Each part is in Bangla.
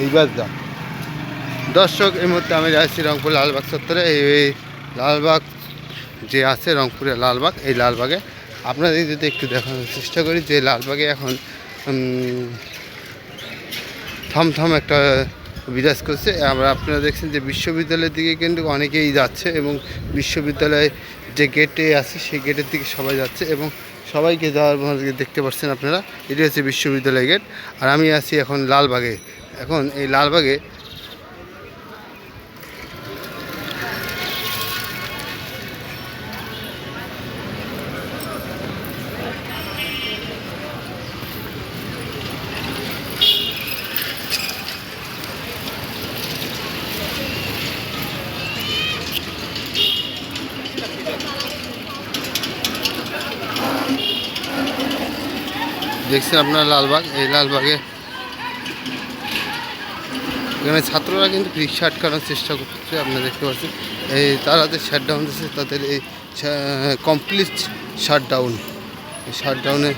এইবার যা। দর্শক, এই মুহূর্তে আমি যাচ্ছি রংপুর লালবাগ চত্বরে। এই এই লালবাগ যে আছে রংপুরের লালবাগ, এই লালবাগে। আপনাদের যদি একটু দেখানোর চেষ্টা করি, যে লালবাগে এখন থমথম একটা বিরাজ করছে। আমরা আপনারা দেখছেন যে বিশ্ববিদ্যালয়ের দিকে কিন্তু অনেকেই যাচ্ছে এবং বিশ্ববিদ্যালয়ে যে গেটে আছে, সেই গেটের দিকে সবাই যাচ্ছে এবং সবাইকে যাওয়ার দেখতে পাচ্ছেন আপনারা। এটি হচ্ছে বিশ্ববিদ্যালয় গেট আর আমি আছি এখন লালবাগে। এখন এই লালবাগে দেখছেন আপনারা লালবাগ এই লালবাগে এখানে ছাত্ররা কিন্তু রিক্সা আটকানোর চেষ্টা করছে আপনারা দেখতে পাচ্ছেন। এই তারা যে শাটডাউন দিচ্ছে তাদের এই কমপ্লিট শাটডাউন শাটডাউনে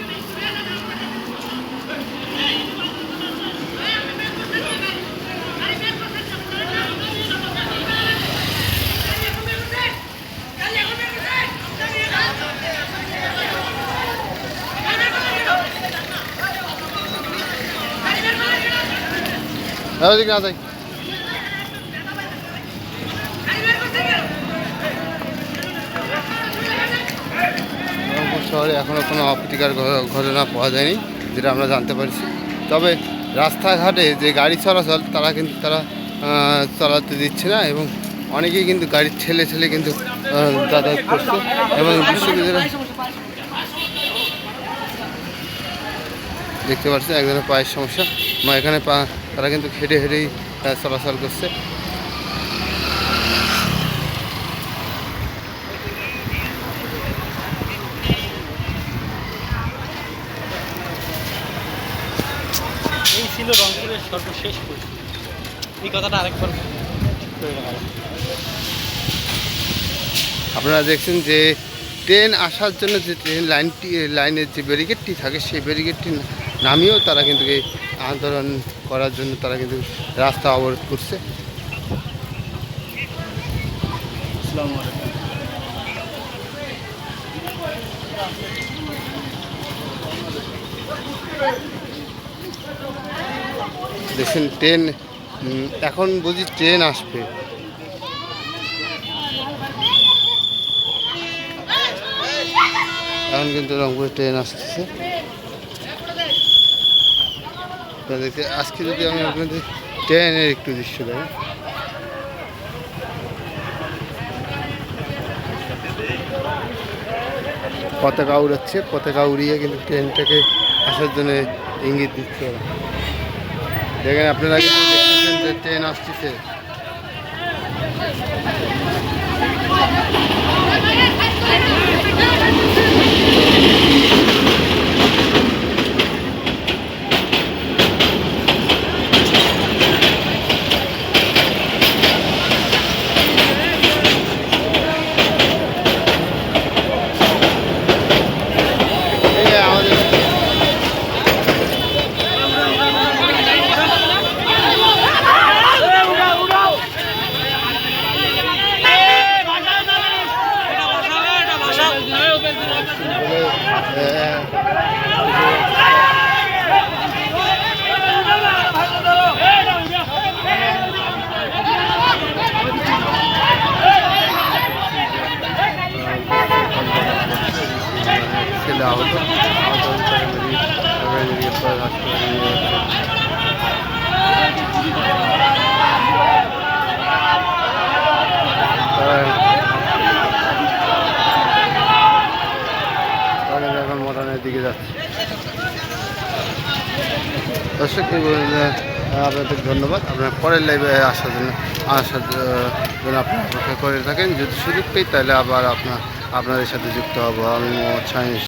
ওদিকে না যাই শহরে এখনও কোনো অপ্রীতিকর ঘটনা পাওয়া যায়নি, যেটা আমরা জানতে পারছি। তবে রাস্তাঘাটে যে গাড়ি চলাচল, তারা কিন্তু তারা চালাতে দিচ্ছে না এবং অনেকেই কিন্তু গাড়ির ছেলে ছেলে কিন্তু যাতায়াত করছে এবং বিশ্ববিদ্যালয় দেখতে পাচ্ছি একজনের পায়ের সমস্যা। এখানে পা তারা কিন্তু হেঁটে হেঁটেই চলাচল করছে। এই ছিল রংপুরের সর্বশেষ পরিস্থিতি এই কথাটা আরেকবার আপনারা দেখছেন যে ট্রেন আসার জন্য যে ট্রেন লাইনটি লাইনের যে ব্যারিকেডটি থাকে সেই ব্যারিকেডটি নামিয়েও তারা কিন্তু এই আন্দোলন করার জন্য তারা কিন্তু রাস্তা অবরোধ করছে। দেখছেন ট্রেন এখন বুঝি ট্রেন আসবে। এখন কিন্তু রংপুরে ট্রেন আসতেছে। আপনারা দেখতে আজকে যদি আমি আপনাদের ট্রেনের একটু দৃশ্য দেখাই। পতাকা উড়াচ্ছে, পতাকা উড়িয়ে কিন্তু ট্রেনটাকে আসার জন্য ইঙ্গিত দিচ্ছে দেখেন, আপনারা যে ট্রেন আসতেছে দিকে যাচ্ছে। দর্শক আপনাদের ধন্যবাদ। আপনার পরের লাইভে আসার জন্য আসার জন্য আপনি অপেক্ষা করে থাকেন। যদি সুযোগ পাই, তাহলে আবার আপনার আপনাদের সাথে যুক্ত হব। আমি